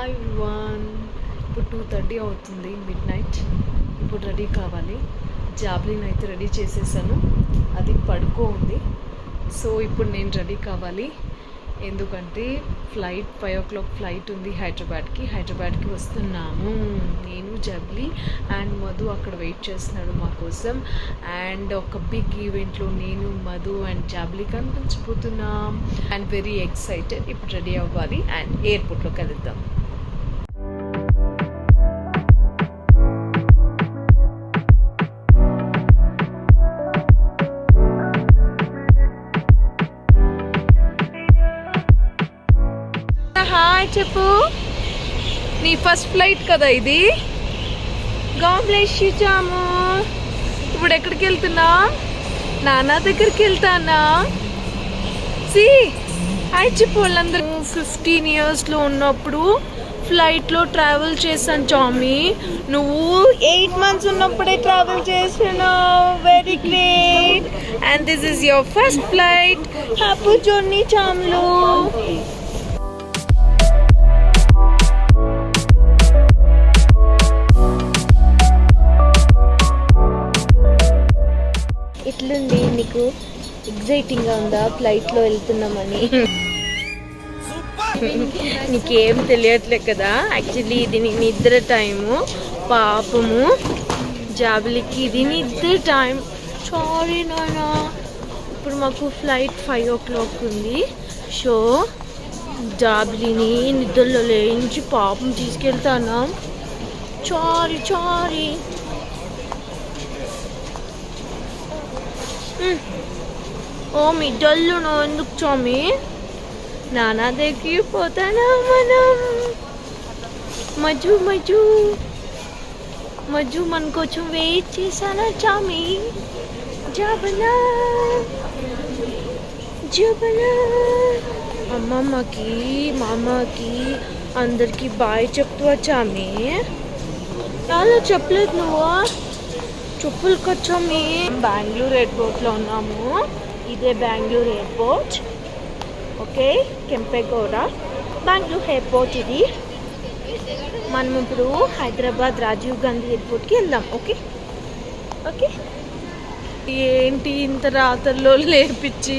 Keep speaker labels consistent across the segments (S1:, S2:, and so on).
S1: Hi one ఇప్పుడు two thirty అవుతుంది midnight ఇప్పుడు రెడీ కావాలి. జాబ్లిన్ అయితే రెడీ చేసేసాను. అది పడుకో ఉంది సో ఇప్పుడు నేను రెడీ కావాలి. ఎందుకంటే flight five o'clock flight ఉంది హైదరాబాద్కి. హైదరాబాద్కి వస్తున్నాము. నేను జబ్లీ అండ్ మధు అక్కడ వెయిట్ చేస్తున్నాడు మా కోసం. అండ్ ఒక బిగ్ ఈవెంట్లో నేను మధు అండ్ జాబ్లీ కనిపించిపోతున్నాం అండ్ వెరీ ఎక్సైటెడ్ ఇప్పుడు రెడీ అవ్వాలి. అండ్ ఎయిర్పోర్ట్లో కలుద్దాం చెప్పు. నీ ఫస్ట్ ఫ్లైట్ కదా ఇది? గాంబ్లేష్ చాము. ఇప్పుడు ఎక్కడికి వెళ్తున్నా? నాన్న దగ్గరికి వెళ్తానా? సి హాయ్ చెప్పు వాళ్ళందరూ. ఫిఫ్టీన్ ఇయర్స్లో ఉన్నప్పుడు ఫ్లైట్లో ట్రావెల్ చేశాను చామి. నువ్వు ఎయిట్ మంత్స్ ఉన్నప్పుడే ట్రావెల్ చేస్తున్నావు very great and this is your first flight happy journey చామ్లు.
S2: ఎగ్జైటింగ్గా ఉందా? ఫ్లైట్లో వెళ్తున్నామని.
S1: నీకేం తెలియట్లే కదా? యాక్చువల్లీ ఇది నీ నిద్ర టైము. పాపము. జాబులకి ఇది నిద్ర టైం సారీ నానా ఇప్పుడు మాకు ఫ్లైట్ ఫైవ్ ఓ క్లాక్ ఉంది. సో జాబులిని నిద్రలో లేయించి పాపం తీసుకెళ్తానా? సారీ సారీ ఓ మీ డల్లును ఎందుకు చామి నానా దగ్గరికి పోతానా మనం మజు మజు మజు మన కొంచెం వెయిట్ చేశానా చామి జబనా? జబనా? అమ్మమ్మకి మామకి అందరికి బాయ్ చెప్తూ వచ్చామి చాలా చెప్పలేదు నువ్వు. చెప్పులు వచ్చామి బెంగళూరు ఎయిర్పోర్ట్లో ఉన్నాము. ఇదే Bengaluru airport. Okay Kempegowda. Bengaluru airport ఇది. మనం ఇప్పుడు హైదరాబాద్ రాజీవ్ గాంధీ ఎయిర్పోర్ట్కి వెళ్దాం ఓకే? ఓకే? ఏంటి ఇంత రాత్రిలో లేపించి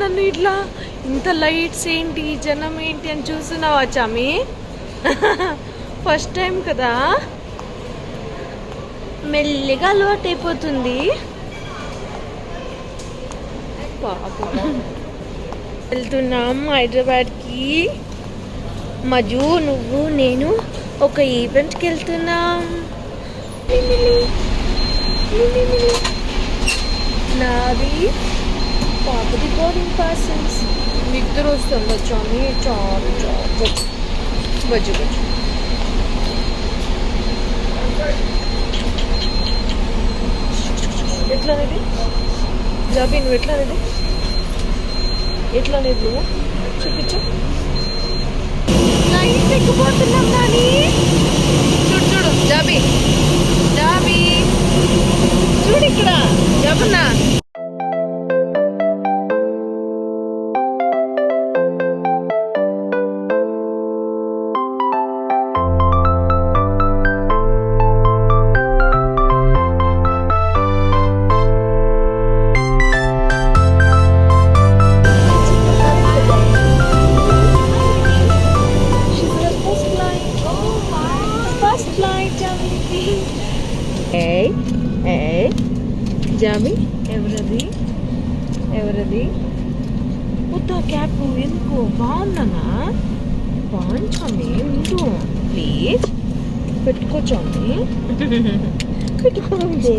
S1: నన్ను ఇట్లా ఇంత లైట్స్ ఏంటి జనం ఏంటి అని చూస్తున్నావా చామి ఫస్ట్ టైం కదా? మెల్లిగా అలవాటు అయిపోతుంది పాపం వెళ్తున్నాం హైదరాబాద్కి. మజు నువ్వు నేను ఒక ఈవెంట్కి వెళ్తున్నాం. నాది పాపది బోర్డింగ్ పాసెస్ ఇద్దరు వస్తాం వచ్చాము చాలు చాలు. బజ్జు బజ్జు ఎట్లా జాబీ నువ్వు ఎట్లా అనేది? ఎట్లా అనేది నువ్వు? చూపించు. లైట్ ఎక్కిపోతున్నాం కానీ చూడు చూడు జాబీ. జాబీ. చూడు ఇక్కడ జబన్నా. జాబి ఎవరది? ఎవరది? వద్దా క్యాప్ ఎందుకు? బాగుందనా బాగుంచామి ఉండు. ప్లీజ్. పెట్టుకోచామి పెట్టుకోండి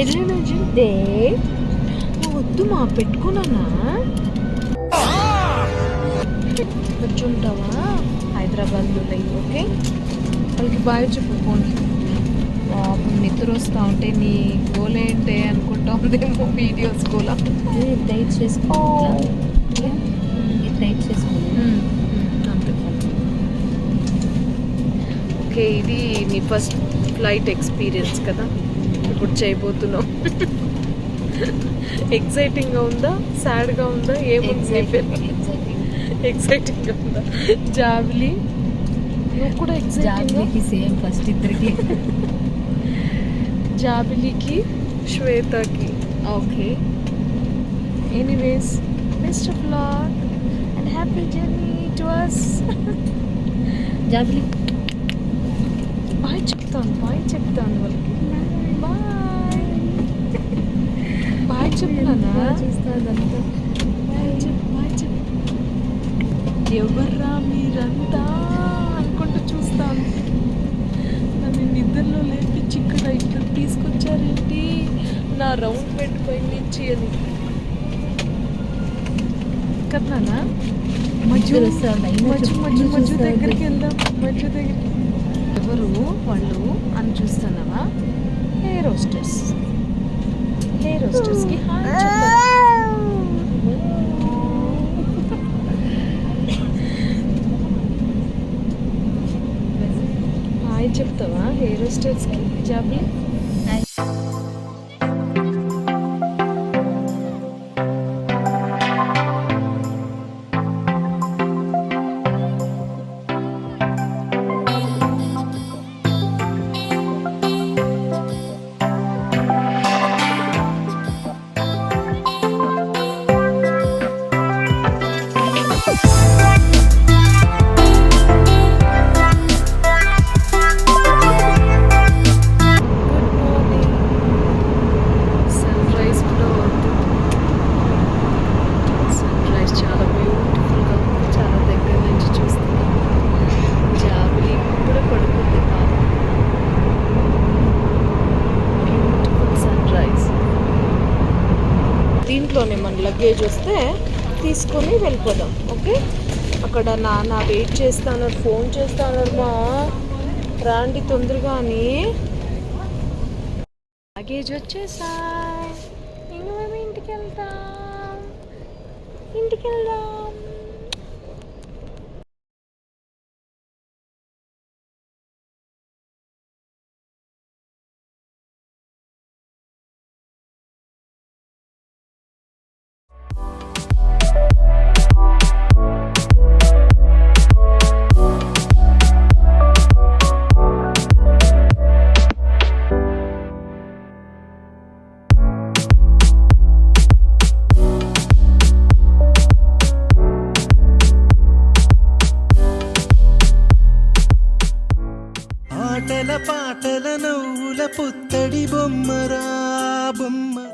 S1: ఎల్లు నుంచి నువ్వు వద్దు మా పెట్టుకున్నానా వచ్చి ఉంటావా హైదరాబాద్లో ఓకే? వాళ్ళకి బాయ్ చెప్పు పాపం నిద్ర వస్తా ఉంటే నీ గోల్ ఏంటే అనుకుంటా ఉందేమో వీడియోస్ గోలా
S2: డైట్ చేసుకో డైట్ చేసుకో
S1: అంతే. ఓకే ఇది నీ ఫస్ట్ ఫ్లైట్ ఎక్స్పీరియన్స్ కదా? ఇప్పుడు చేయబోతున్నావు. ఎక్సైటింగ్గా ఉందా? సాడ్గా ఉందా? ఏముంది ఎక్సైటింగ్గా ఉందా? జాబ్లీ? నువ్వు కూడా
S2: జాబ్లీకి సేమ్ ఫస్ట్ ఇద్దరికి.
S1: జాబిలికి శ్వేతకి okay anyways best of luck and happy journey to us
S2: Jabili
S1: bye చెప్తాను బాయ్ చెప్తాను వాళ్ళకి బాయ్ బాయ్ చెప్తానా
S2: చూస్తాదంతా
S1: బాయ్ చెప్పు బాయ్ చెప్పు ఎవర్రా మీరంతా అనుకుంటూ చూస్తాను నన్ను నిద్రలో లేపించి ఇక్కడ ఇక్కడ తీసుకొచ్చారేంటి నా రౌండ్ పెట్టుకొని నుంచి అని కదనా
S2: వస్తుంది. అయినా
S1: మజ్జు
S2: చూస్తాది.
S1: దగ్గరికి వెళ్దాం మజ్జు దగ్గరికి. ఎవరు? వాళ్ళు అని చూస్తున్నావా? Air hostess. హెయిర్ హోస్టెస్కి హాయ్ హాయ్ చెప్తావా? హెయిర్ హోస్టెస్కి జాబీ లగేజ్ వస్తే తీసుకొని వెళ్ళిపోదాం ఓకే అక్కడ నాన్న వెయిట్ చేస్తాను ఫోన్ చేస్తాను మా రాండి తొందరగా అని లగేజ్ వచ్చేసా ఇంక మేము ఇంటికి వెళ్తాం. ఇంటికి వెళ్దాం.
S3: ఆటల పాటల నవ్వుల పుత్తడి బొమ్మరా బొమ్మ.